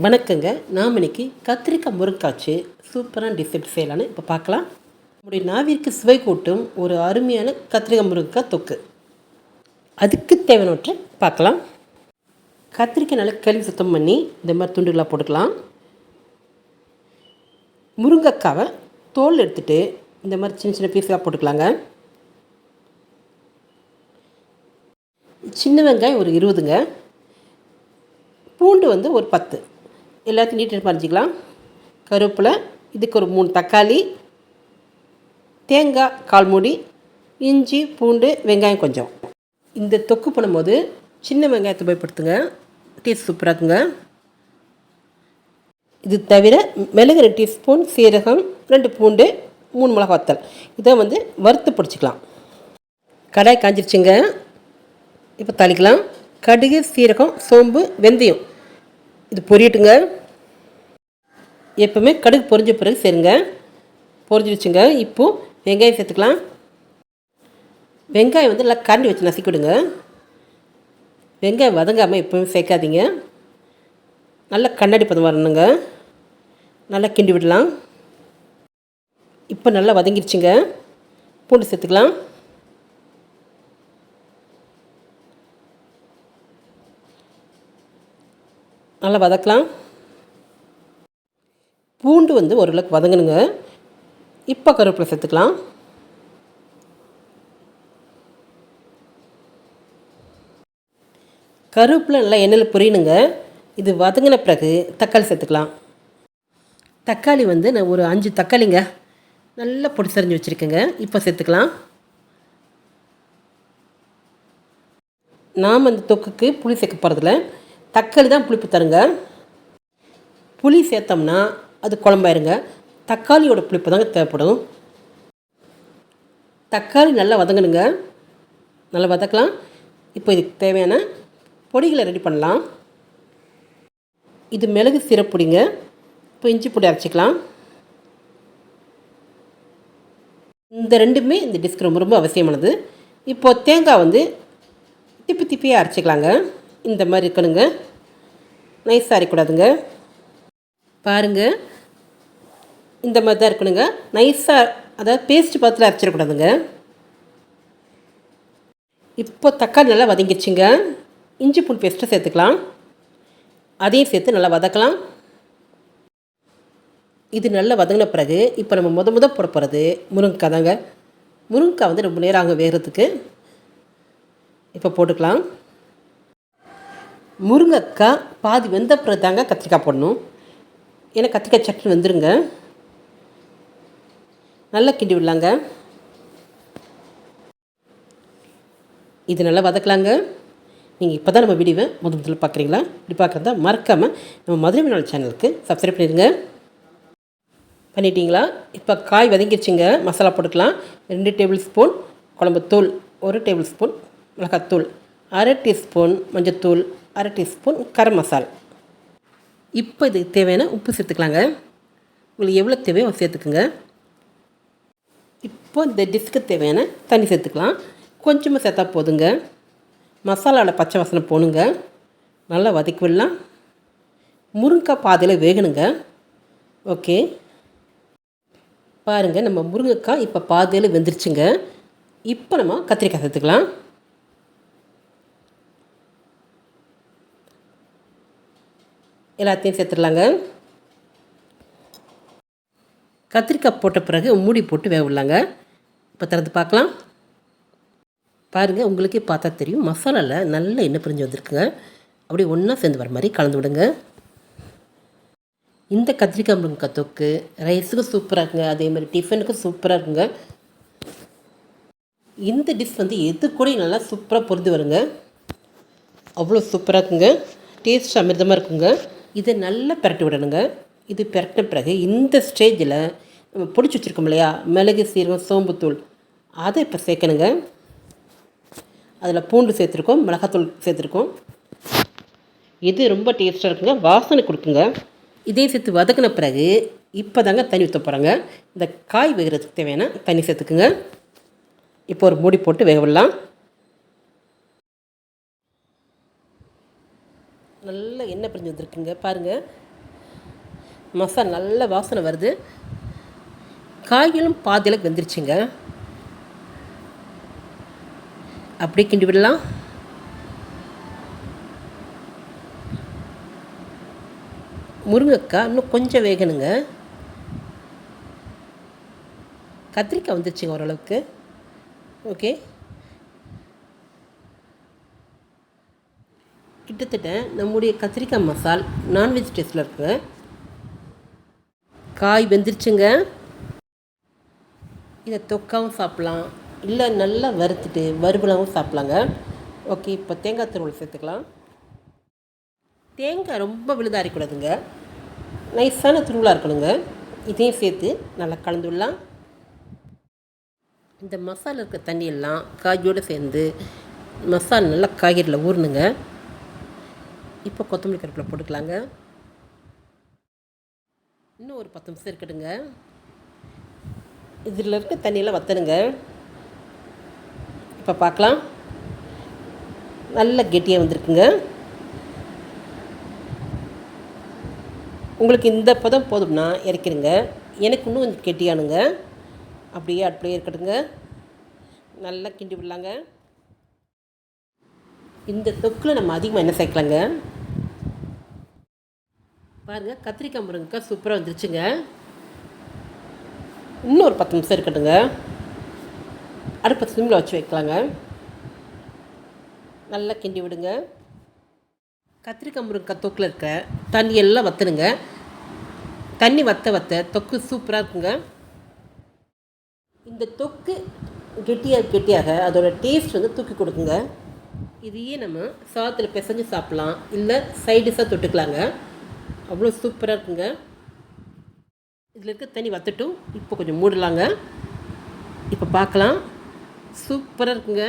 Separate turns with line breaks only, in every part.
வணக்கங்க. நாம் இன்னைக்கு கத்திரிக்காய் முருங்காய்ச்சி சூப்பரான டிசைட் செய்யலான்னு இப்போ பார்க்கலாம். நம்முடைய நாவிற்கு சுவை கூட்டும் ஒரு அருமையான கத்திரிக்காய் முருங்கைக்காய் தொக்கு. அதுக்கு தேவையானவற்றை பார்க்கலாம். கத்திரிக்காய் நல்லா கழுவி சுத்தம் பண்ணி இந்த மாதிரி துண்டுகளாக போட்டுக்கலாம். முருங்கைக்காவை தோல் எடுத்துட்டு இந்த மாதிரி சின்ன சின்ன பீஸாக போட்டுக்கலாங்க. சின்ன வெங்காயம் ஒரு இருபதுங்க. பூண்டு வந்து ஒரு பத்து. எல்லாத்தையும் நீட்டு பறிச்சிக்கலாம் கருவேப்பிலை இதுக்கு ஒரு மூணு தக்காளி தேங்காய் கால் மூடி இஞ்சி பூண்டு வெங்காயம் கொஞ்சம். இந்த தொக்கு பண்ணும்போது சின்ன வெங்காயத்தை பயன்படுத்துங்க. டேஸ்ட் சூப்பராக இருக்குங்க. இது தவிர மிளகு ரெண்டு டீஸ்பூன் சீரகம் ரெண்டு பூண்டு மூணு மிளகா வத்தல். இதை வந்து வறுத்து பிடிச்சிக்கலாம். கடாய் காஞ்சிருச்சுங்க. இப்போ தாளிக்கலாம். கடுகு சீரகம் சோம்பு வெந்தயம். இது பொரியட்டுங்க. எப்பவுமே கடுகு பொரிஞ்ச பிறகு சேருங்க பொரிஞ்சிருச்சுங்க இப்போது வெங்காயம் சேர்த்துக்கலாம். வெங்காயம் வந்து நல்லா கரண்டி வச்சு நசுக்கி விடுங்க வெங்காயம் வதங்காமல் எப்பவுமே சேர்க்காதீங்க. நல்லா கண்ணாடி பதம் வரணுங்க. நல்லா கிண்டி விடலாம். இப்போ நல்லா வதங்கிடுச்சுங்க. பூண்டு சேர்த்துக்கலாம். நல்லா வதக்கலாம். பூண்டு வந்து ஓரளவுக்கு வதங்கணுங்க. இப்போ கருவேப்பிலை சேர்த்துக்கலாம். கருவேப்பிலை நல்லா எண்ணெயில் பொரியணுங்க. இது வதங்கின பிறகு தக்காளி சேர்த்துக்கலாம். தக்காளி வந்து நான் ஒரு அஞ்சு தக்காளிங்க நல்லா பொடிசரிஞ்சு வச்சுருக்கேங்க. இப்போ சேர்த்துக்கலாம். நாம் அந்த தொக்குக்கு புளி சேர்க்க போகிறதில்ல தக்காளி தான் புளிப்பு தருங்க. புளி சேர்த்தோம்னா அது குழம்பாயிருங்க. தக்காளியோட புளிப்பு தாங்க தேவைப்படும். தக்காளி நல்லா வதங்கணுங்க. நல்லா வதக்கலாம். இப்போ இதுக்கு தேவையான பொடிகளை ரெடி பண்ணலாம். இது மிளகு சிறப்புடிங்க இப்போ இஞ்சி பொடி அரைச்சிக்கலாம். இந்த ரெண்டுமே இந்த டிஸ்க் ரொம்ப ரொம்ப அவசியமானது. இப்போது தேங்காய் வந்து திப்பி திப்பியாக அரைச்சிக்கலாங்க. இந்த மாதிரி இருக்கணுங்க. நைஸாக அரைக்கூடாதுங்க பாருங்கள் இந்த மாதிரி தான் இருக்கணுங்க. நைஸாக அதாவது பேஸ்ட் பார்த்துல அரைச்சிடக்கூடாதுங்க இப்போ தக்காளி நல்லா வதங்கிடுச்சுங்க. இஞ்சி பூண்டு பேஸ்ட்டை சேர்த்துக்கலாம். அதையும் சேர்த்து நல்லா வதக்கலாம். இது நல்லா வதங்கின பிறகு இப்போ நம்ம முத முத போட போகிறது முருங்கைக்காய் தாங்க. முருங்கைக்காய் வந்து ரொம்ப நேரம் ஆகும் வேகிறதுக்கு. இப்போ போட்டுக்கலாம். முருங்கைக்காய் பாதி வெந்த பிறகு தாங்க கத்திரிக்காய் போடணும். ஏன்னா கத்திரிக்காய் சட்னி வந்துருங்க. நல்லா கிண்டி விடலாங்க. இது நல்லா வதக்கலாங்க. நீங்கள் இப்போ தான் நம்ம வீடியோவை முதல் முதல்ல பார்க்குறீங்களா இப்படி பார்க்குறதா மறக்காமல் நம்ம மதுரை நாள் சேனலுக்கு சப்ஸ்கிரைப் பண்ணிடுங்க. பண்ணிட்டீங்களா? இப்போ காய் வதங்கிருச்சுங்க. மசாலா போட்டுக்கலாம். ரெண்டு டேபிள் ஸ்பூன் குழம்புத்தூள் ஒரு டேபிள் ஸ்பூன் மிளகாத்தூள். அரை டீஸ்பூன் மஞ்சத்தூள் அரை டீஸ்பூன் கரம் மசால். இப்போ இதுக்கு தேவையான உப்பு சேர்த்துக்கலாங்க. உங்களுக்கு எவ்வளோ தேவையோ சேர்த்துக்குங்க. இப்போ இந்த டிஷ்க்கு தேவையான தண்ணி சேர்த்துக்கலாம். கொஞ்சமாக சேர்த்தா போதுங்க. மசாலாவில் பச்சை வாசனை போகணுங்க நல்லா வதக்கி விடலாம் முருங்கைக்காய் பாதையில் வேகணுங்க. ஓகே. பாருங்கள் நம்ம முருங்கைக்காய் இப்போ பாதையில் வெந்துருச்சுங்க. இப்போ நம்ம கத்திரிக்காய் சேர்த்துக்கலாம். எல்லாத்தையும் சேர்த்துடலாங்க. கத்திரிக்காய் போட்ட பிறகு மூடி போட்டு வேக விடலாங்க. இப்போ திறந்து பார்க்கலாம். பாருங்கள் உங்களுக்கே பார்த்தா தெரியும். மசாலாவில் நல்ல எண்ணெய் பிரிஞ்சு வந்திருக்குங்க. அப்படியே ஒன்றா சேர்ந்து வர மாதிரி கலந்து விடுங்க. இந்த கத்திரிக்காய் முருங்கைக்காய் தொக்கு ரைஸுக்கும் சூப்பராக இருக்குங்க. அதே மாதிரி டிஃபனுக்கும் சூப்பராக இருக்குங்க. இந்த டிஷ் வந்து எது கூட நல்லா சூப்பராக பொருந்து வருங்க. அவ்வளோ சூப்பராக இருக்குங்க. டேஸ்ட் அமிர்தமாக இருக்குங்க. இதை நல்லா பிரட்டி விடணுங்க. இது பிரட்டின பிறகு இந்த ஸ்டேஜில் நம்ம பிடிச்சி வச்சுருக்கோம் இல்லையா? மிளகு சீரகம் சோம்புத்தூள் அதை இப்போ சேர்க்கணுங்க. அதில் பூண்டு சேர்த்துருக்கோம் மிளகாத்தூள் சேர்த்துருக்கோம். இது ரொம்ப டேஸ்ட்டாக இருக்குங்க. வாசனை கொடுக்குங்க. இதையும் சேர்த்து வதக்கின பிறகு இப்போ தாங்க தண்ணி ஊற்ற போகிறாங்க இந்த காய் வேகிறதுக்கு தேவையான தண்ணி சேர்த்துக்குங்க. இப்போ ஒரு மூடி போட்டு வேக விடலாம். நல்ல எண்ணெய் பிரிஞ்சு வந்திருக்குங்க. பாருங்கள் மசாலா நல்ல வாசனை வருது. காய்களும் பாதியில் வெந்துருச்சுங்க. அப்படியே கிண்டி விடலாம். முருங்கைக்காய் இன்னும் கொஞ்சம் வேகணுங்க. கத்திரிக்காய் வந்துருச்சுங்க ஓரளவுக்கு. ஓகே. கிட்டத்தட்ட நம்முடைய கத்திரிக்காய் மசால் நான்வெஜ் டேஸ்டில் இருக்குங்க காய் வெந்துருச்சுங்க. இதை தொக்காவும் சாப்பிட்லாம். இல்லை நல்லா வறுத்துட்டு வறுவலாகவும் சாப்பிட்லாங்க. ஓகே இப்போ தேங்காய் துருவல் சேர்த்துக்கலாம். தேங்காய் ரொம்ப விழுதாக இருக்கக்கூடாதுங்க நைஸான திருவிழா இருக்கணுங்க. இதையும் சேர்த்து நல்லா கலந்து விடலாம். இந்த மசாலா இருக்க தண்ணியெல்லாம் காயோடு சேர்ந்து மசாலா நல்லா காய்கறியில் ஊறணுங்க. இப்போ கொத்தமல்லி கருப்பில் போட்டுக்கலாங்க. இன்னும் ஒரு பத்து நிமிஷம் இருக்கட்டுங்க. இதில் இருக்க தண்ணியெல்லாம் வத்தணுங்க. இப்போ பார்க்கலாம். நல்ல கெட்டியாக வந்திருக்குங்க. உங்களுக்கு இந்த பதம் போதும்னா இறக்கிடுங்க. எனக்கு இன்னும் கொஞ்சம் கெட்டியானுங்க. அப்படியே அப்படியே இருக்கட்டுங்க. நல்லா கிண்டி விடலாங்க. இந்த தொக்கில் நம்ம அதிகமாக என்ன சேர்க்கலாங்க? பாருங்கள் கத்திரிக்காய் முருங்கைக்காய் சூப்பராக வந்துருச்சுங்க. இன்னும் ஒரு பத்து நிமிஷம் இருக்கட்டுங்க. அடுப்பை நிமிடம் வச்சு வைக்கலாங்க. நல்லா கிண்டி விடுங்க. கத்திரிக்காய் முருங்கைக்காய் தொக்கில் இருக்க தண்ணி எல்லாம் வற்றணுங்க தண்ணி வற்ற வற்ற தொக்கு சூப்பராக இருக்குங்க. இந்த தொக்கு கெட்டியாக கெட்டியாக அதோட டேஸ்ட் வந்து தூக்கி கொடுக்குங்க. இதையே நம்ம சாதத்தில் பிசைஞ்சு சாப்பிட்லாம். இல்லை சைடிஷாக தொட்டுக்கலாங்க. அவ்வளோ சூப்பராக இருக்குங்க. இதில் இருக்க தண்ணி வற்றட்டும் இப்போ கொஞ்சம் மூடலாங்க. இப்போ பார்க்கலாம். சூப்பராக இருக்குங்க.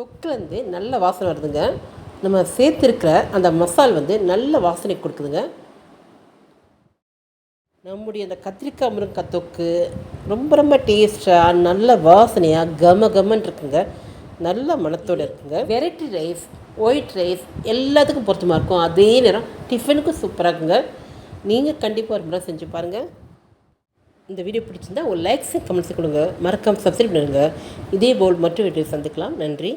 தொக்குலேருந்து நல்ல வாசனை வருதுங்க. நம்ம சேர்த்துருக்கிற அந்த மசால் வந்து நல்ல வாசனை கொடுக்குதுங்க. நம்முடைய அந்த கத்திரிக்காய் முருங்கக்காய் தொக்கு ரொம்ப ரொம்ப டேஸ்ட்டாக நல்ல வாசனையாக கம கமன் இருக்குங்க. நல்ல மணத்தோடு இருக்குங்க. வெரைட்டி ரைஸ் ஒயிட் ரைஸ் எல்லாத்துக்கும் பொருத்தமாக இருக்கும். அதே நேரம் டிஃபனுக்கும் சூப்பராக இருக்குங்க. நீங்கள் கண்டிப்பாக ஒரு முறை செஞ்சு பாருங்கள் இந்த வீடியோ பிடிச்சிருந்தா ஒரு லைக்ஸ் கமெண்ட்ஸ் கொடுங்க. மறக்காமல் சப்ஸ்கிரைப் பண்ணுங்கள் இதே போல் மற்ற வீடியோ சந்திக்கலாம். நன்றி.